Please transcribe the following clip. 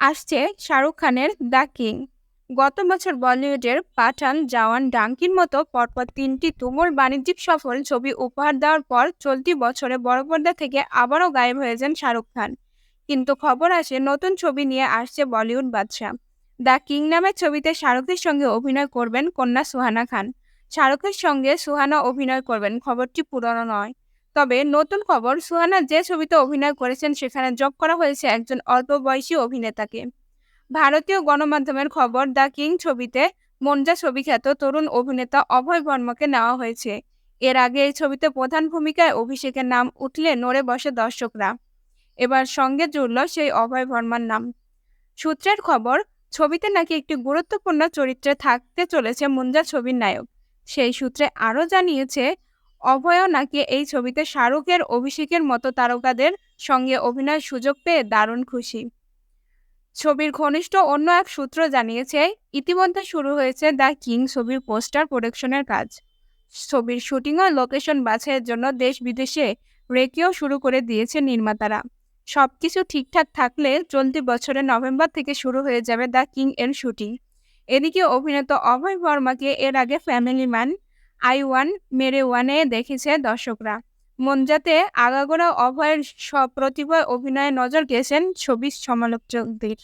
আসছে শাহরুখ খানের the king. গত বছর বলিউডের পাঠান জওয়ান ডাঙ্কির মতো পরপর তিনটি তুমুল বাণিজ্যিক সফল ছবি উপহার দেওয়ার পর চলতি বছরে বড় পর্দা থেকে আবারও গায়েব হয়ে যান শাহরুখ খান। কিন্তু খবর আসে নতুন ছবি নিয়ে আসছে বলিউড বাদশাহ। দ্য কিং নামের ছবিতে শাহরুখের সঙ্গে অভিনয় করবেন কন্যা সুহানা খান। শাহরুখের সঙ্গে সুহানা অভিনয় করবেন, খবরটি পুরনো নয়। তবে নতুন খবর সুহানা যে ছবিতে অভিনয় করেছেন সেখানে যোগ করা হয়েছে একজন অল্প বয়সী অভিনেতাকে। ভারতীয় গণমাধ্যমের খবর দ্য কিং ছবিতে মঞ্জা ছবি খ্যাত তরুণ অভিনেতা অভয় বর্মাকে নেওয়া হয়েছে। এর আগে এই ছবিতে প্রধান ভূমিকায় অভিষেকের নাম উঠলে নড়ে বসে দর্শকরা। এবার সঙ্গে জুড়ল সেই অভয় বর্মার নাম। সূত্রের খবর, ছবিতে নাকি একটি গুরুত্বপূর্ণ চরিত্রে থাকতে চলেছে মুঞ্জা ছবির নায়ক। সেই সূত্রে আরও জানিয়েছে অভয়ও নাকি এই ছবিতে শাহরুখের অভিষেকের মতো তারকাদের সঙ্গে অভিনয়ের সুযোগ পেয়ে দারুণ খুশি। ছবির ঘনিষ্ঠ অন্য এক সূত্র জানিয়েছে, ইতিমধ্যে শুরু হয়েছে দ্য কিং ছবির পোস্টার প্রোডাকশনের কাজ। ছবির শুটিং ও লোকেশন বাছাইয়ের জন্য দেশ বিদেশে রেকেও শুরু করে দিয়েছে নির্মাতারা। সবকিছু ঠিকঠাক থাকলে চলতি বছরের নভেম্বর থেকে শুরু হয়ে যাবে দ্য কিং এর শুটিং। এদিকে অভিনেতা অভয় বর্মাকে এর আগে ফ্যামিলি ম্যান আই ওয়ান মেরে ওয়ানে দেখেছে দর্শকরা। মঞ্জাতে আগাগোড়া অভয়ের প্রতিভা অভিনয়ে নজর গেছেন ছবির সমালোচকদের।